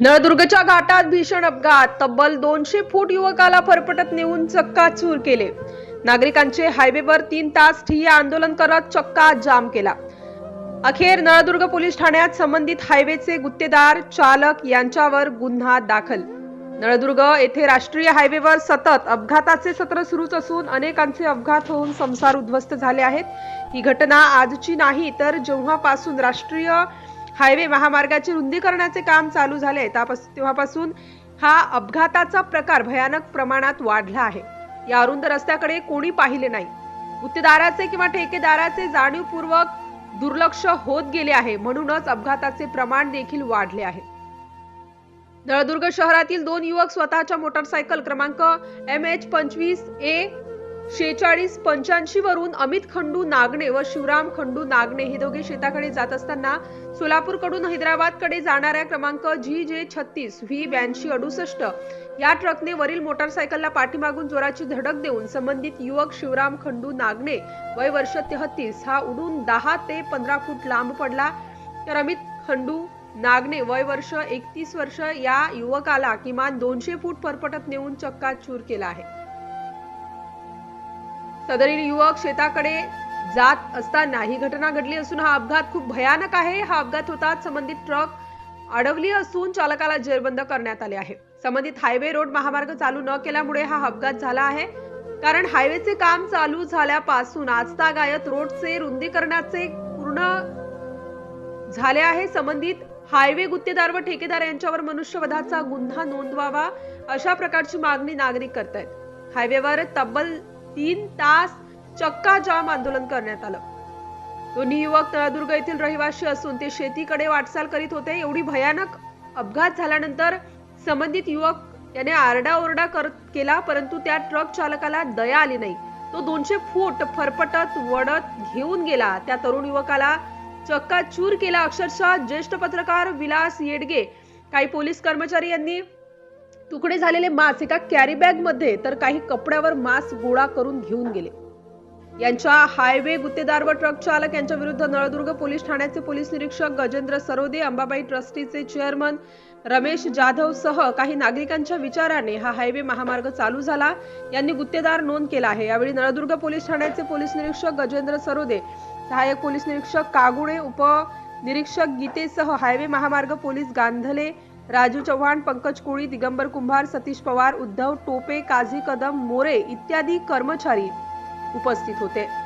नळदुर्गच्या घाटात भीषण अपघात. तब्बल दोनशे फूट युवकाला फरफटत नेऊन चक्काचूर केले. नागरिकांचे हायवेवर तीन तास ठिय्या आंदोलन करत चक्का जाम केला. अखेर नळदुर्ग पोलीस ठाण्यात संबंधित हायवेचे गुत्तेदार चालक यांच्यावर गुन्हा दाखल. नळदुर्ग येथे राष्ट्रीय हायवेवर सतत अपघाताचे सत्र सुरूच असून अनेकांचे अपघात होऊन संसार उद्ध्वस्त झाले आहेत. ही घटना आजची नाही तर जेव्हापासून राष्ट्रीय हायवे महामार्गाचे रुंदीकरणाचे काम चालू झाले. तेव्हापासून हा अपघाताचा प्रकार भयानक प्रमाणात वाढला आहे. या अरुंद रस्त्याकडे कोणी पाहिले नाही. गुत्तेदाराचे किंवा ठेकेदाराचे जाणीवपूर्वक दुर्लक्ष होत गेले आहे. म्हणूनच अपघाताचे प्रमाण देखील वाढले आहे. नळदुर्ग शहरातील दोन युवक स्वतःच्या मोटारसायकल क्रमांक एम एच पंचवीस ए शेचाळीस पंच्याऐंशी वरून अमित खंडू नागणे व शिवराम खंडू नागणे हे दोघे शेताकडे जात असताना सोलापूरकडून हैदराबादकडे जाणाऱ्या क्रमांक जी जे छत्तीस व्ही ब्याऐंशी अडुसष्ट या ट्रकने वरील मोटारसायकलला पाठीमागून जोराची धडक देऊन संबंधित युवक शिवराम खंडू नागणे वय वर्ष तेहतीस हा उडून दहा ते पंधरा फूट लांब पडला. तर अमित खंडू नागणे वय वर्ष एकतीस वर्ष या युवकाला किमान दोनशे फूट फरफटत नेऊन चक्काचूर केला आहे. सदरील युवक शेताकडे जात असताना ही घटना घडली असून हा अपघात खूप भयानक आहे. हा अपघात होताच संबंधित ट्रक अडवली असून चालकाला जेरबंद करण्यात आले आहे. संबंधित हायवे रोड महामार्ग चालू न केल्यामुळे हा अपघात झाला आहे. कारण हायवेचे काम चालू झाल्यापासून आजतागायत रोडचे रुंदीकरणाचे पूर्ण झाले आहे. संबंधित हायवे गुत्तेदार व ठेकेदार यांच्यावर मनुष्यवधाचा गुन्हा नोंदवावा अशा प्रकारची मागणी नागरिक करतायत. हायवेवर तब्बल तीन तास चक्का जाम आंदोलन करण्यात आलं. दोन्ही युवक तळदुर्ग येथील रहिवासी असून ते शेतीकडे वाटचाल करीत होते. एवढी भयानक अपघात झाल्यानंतर संबंधित युवक याने आरडाओरडा कर केला परंतु त्या ट्रक चालकाला दया आली नाही. तो दोनशे फूट फरफटत वडत घेऊन गेला. त्या तरुण युवकाला चक्काचूर केला. अक्षरशः ज्येष्ठ पत्रकार विलास येडगे काही पोलीस कर्मचारी यांनी तुकडे झालेले मांस एका कॅरी बॅगमध्ये तर काही कपड्यावर मांस गोळा करून घेऊन गेले. यांच्या हायवे गुत्तेदार व ट्रक चालक यांच्या विरुद्ध नळदुर्ग पोलीस ठाण्याचे पोलीस निरीक्षक गजेंद्र सरोदे अंबाबाई ट्रस्टीचे चेअरमन रमेश जाधव सह काही नागरिकांच्या विचाराने हा हायवे महामार्ग चालू झाला. यांनी गुत्तेदार नोंद केला आहे. यावेळी नळदुर्ग पोलीस ठाण्याचे पोलीस निरीक्षक गजेंद्र सरोदे सहाय्यक पोलीस निरीक्षक कागुळे उप निरीक्षक गीतेसह हायवे महामार्ग पोलीस गांधले राजू चव्हाण पंकज कोळी दिगंबर कुंभार सतीश पवार उद्धव टोपे काझी कदम मोरे इत्यादी कर्मचारी उपस्थित होते.